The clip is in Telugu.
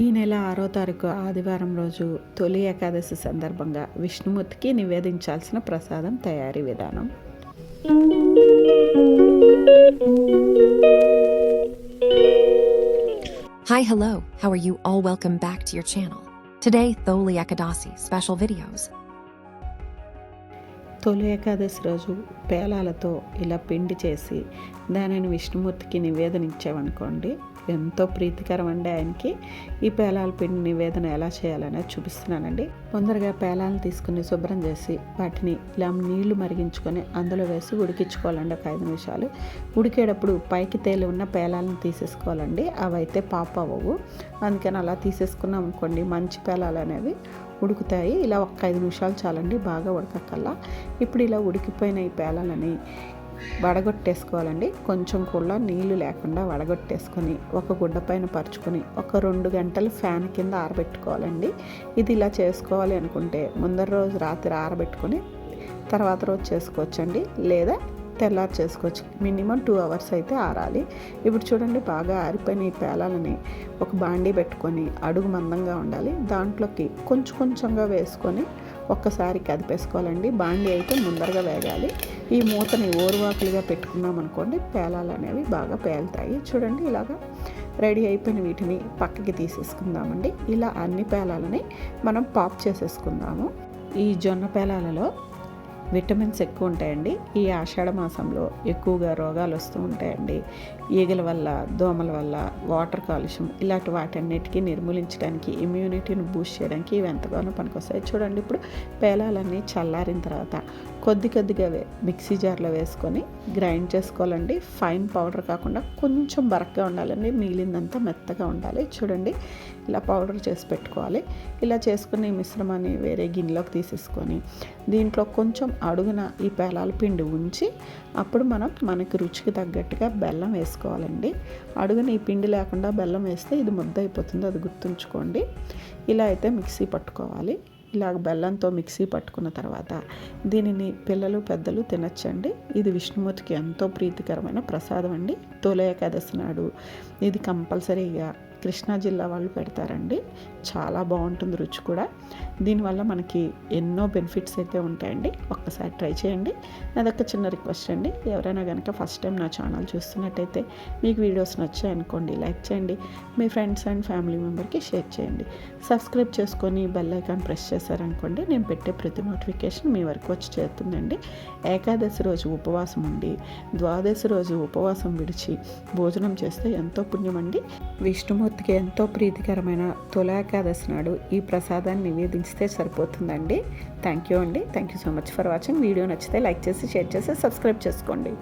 ఈ నెల ఆరో తారీఖు ఆదివారం రోజు తొలి ఏకాదశి సందర్భంగా విష్ణుమూర్తికి నివేదించాల్సిన ప్రసాదం తయారీ విధానం Hi, hello. How are you all? Welcome back to your channel. Today, Tholi Ekadasi special videos. తొలి ఏకాదశి రోజు పేలాలతో ఇలా పిండి చేసి దానిని విష్ణుమూర్తికి నివేదన ఇచ్చామనుకోండి ఎంతో ప్రీతికరం అండి ఆయనకి. ఈ పేలాల పిండి నివేదన ఎలా చేయాలనేది చూపిస్తున్నానండి. ముందరగా పేలాలను తీసుకుని శుభ్రం చేసి వాటిని ఇలా నీళ్ళు మరిగించుకొని అందులో వేసి ఉడికించుకోవాలండి ఒక ఐదు నిమిషాలు. ఉడికేటప్పుడు పైకి తేలి ఉన్న పేలాలను తీసేసుకోవాలండి. అవి అయితే పాప అవ్వవు. అందుకని అలా తీసేసుకున్నాం అనుకోండి మంచి పేలాలు అనేవి ఉడుకుతాయి. ఇలా ఒక్క ఐదు నిమిషాలు చాలండి బాగా ఉడకక్కల్లా. ఇప్పుడు ఇలా ఉడికిపోయిన ఈ పేలాలని వడగొట్టేసుకోవాలండి. కొంచెం కూడా నీళ్ళు లేకుండా వడగొట్టేసుకొని ఒక గుడ్డ పైన పరుచుకొని ఒక రెండు గంటలు ఫ్యాన్ కింద ఆరబెట్టుకోవాలండి. ఇది ఇలా చేసుకోవాలి అనుకుంటే ముందర రోజు రాత్రి ఆరబెట్టుకొని తర్వాత రోజు చేసుకోవచ్చండి. లేదా తెల్లారి చేసుకోవచ్చు. మినిమం టూ అవర్స్ అయితే ఆరాలి. ఇప్పుడు చూడండి బాగా ఆరిపోయిన ఈ పేలాలని ఒక బాండీ పెట్టుకొని అడుగు మందంగా ఉండాలి. దాంట్లోకి కొంచెం కొంచెంగా వేసుకొని ఒక్కసారి కదిపేసుకోవాలండి. బాండీ అయితే ముందరగా వేగాలి. ఈ మూతని ఓరువాకులుగా పెట్టుకున్నాం అనుకోండి పేలాలు అనేవి బాగా పేలుతాయి. చూడండి ఇలాగా రెడీ అయిపోయిన వీటిని పక్కకి తీసేసుకుందామండి. ఇలా అన్ని పేలాలని మనం పాప్ చేసేసుకుందాము. ఈ జొన్న పేలాలలో విటమిన్స్ ఎక్కువ ఉంటాయండి. ఈ ఆషాఢ మాసంలో ఎక్కువగా రోగాలు వస్తూ ఉంటాయండి. ఈగల వల్ల దోమల వల్ల వాటర్ కాలుష్యం ఇలాంటి వాటన్నిటికీ నిర్మూలించడానికి ఇమ్యూనిటీని బూస్ట్ చేయడానికి ఇవి ఎంతగానో పనికొస్తాయి. చూడండి ఇప్పుడు పేలాలన్నీ చల్లారిన తర్వాత కొద్ది కొద్దిగా మిక్సీ జార్లో వేసుకొని గ్రైండ్ చేసుకోవాలండి. ఫైన్ పౌడర్ కాకుండా కొంచెం బరక్గా ఉండాలండి. మిగిలిందంతా మెత్తగా ఉండాలి. చూడండి ఇలా పౌడర్ చేసి పెట్టుకోవాలి. ఇలా చేసుకుని మిశ్రమాన్ని వేరే గిన్నెలోకి తీసేసుకొని దీంట్లో కొంచెం అడుగున ఈ పేలాల పిండి ఉంచి అప్పుడు మనం మనకి రుచికి తగ్గట్టుగా బెల్లం వేసుకోవాలండి. అడుగున ఈ పిండి లేకుండా బెల్లం వేస్తే ఇది ముద్ద అయిపోతుంది అది గుర్తుంచుకోండి. ఇలా అయితే మిక్సీ పట్టుకోవాలి. ఇలాగ బెల్లంతో మిక్సీ పట్టుకున్న తర్వాత దీనిని పిల్లలు పెద్దలు తినచ్చండి. ఇది విష్ణుమూర్తికి ఎంతో ప్రీతికరమైన ప్రసాదం అండి. తొలి ఏకాదశి నాడు ఇది కంపల్సరీగా కృష్ణా జిల్లా వాళ్ళు పెడతారండి. చాలా బాగుంటుంది రుచి కూడా. దీనివల్ల మనకి ఎన్నో బెనిఫిట్స్ అయితే ఉంటాయండి. ఒక్కసారి ట్రై చేయండి. నాదొక్క చిన్న రిక్వెస్ట్ అండి. ఎవరైనా కనుక ఫస్ట్ టైం నా ఛానల్ చూస్తున్నట్టయితే మీకు వీడియోస్ నచ్చాయనుకోండి లైక్ చేయండి. మీ ఫ్రెండ్స్ అండ్ ఫ్యామిలీ మెంబర్కి షేర్ చేయండి. సబ్స్క్రైబ్ చేసుకొని బెల్ ఐకాన్ ప్రెస్ చేశారనుకోండి నేను పెట్టే ప్రతి నోటిఫికేషన్ మీ వరకు వచ్చి చేరుతుందండి. ఏకాదశి రోజు ఉపవాసం ఉండి ద్వాదశి రోజు ఉపవాసం విడిచి భోజనం చేస్తే ఎంతో పుణ్యం అండి విష్ణుమూర్తికి ఎంతో ప్రీతికరమైన తులాకాదశి నాడు ఈ ప్రసాదాన్ని నివేదించితే సరిపోతుందండి. థ్యాంక్ యూ అండి. Thank you so much for watching video నచ్చితే లైక్ చేసి షేర్ చేసి సబ్స్క్రైబ్ చేసుకోండి.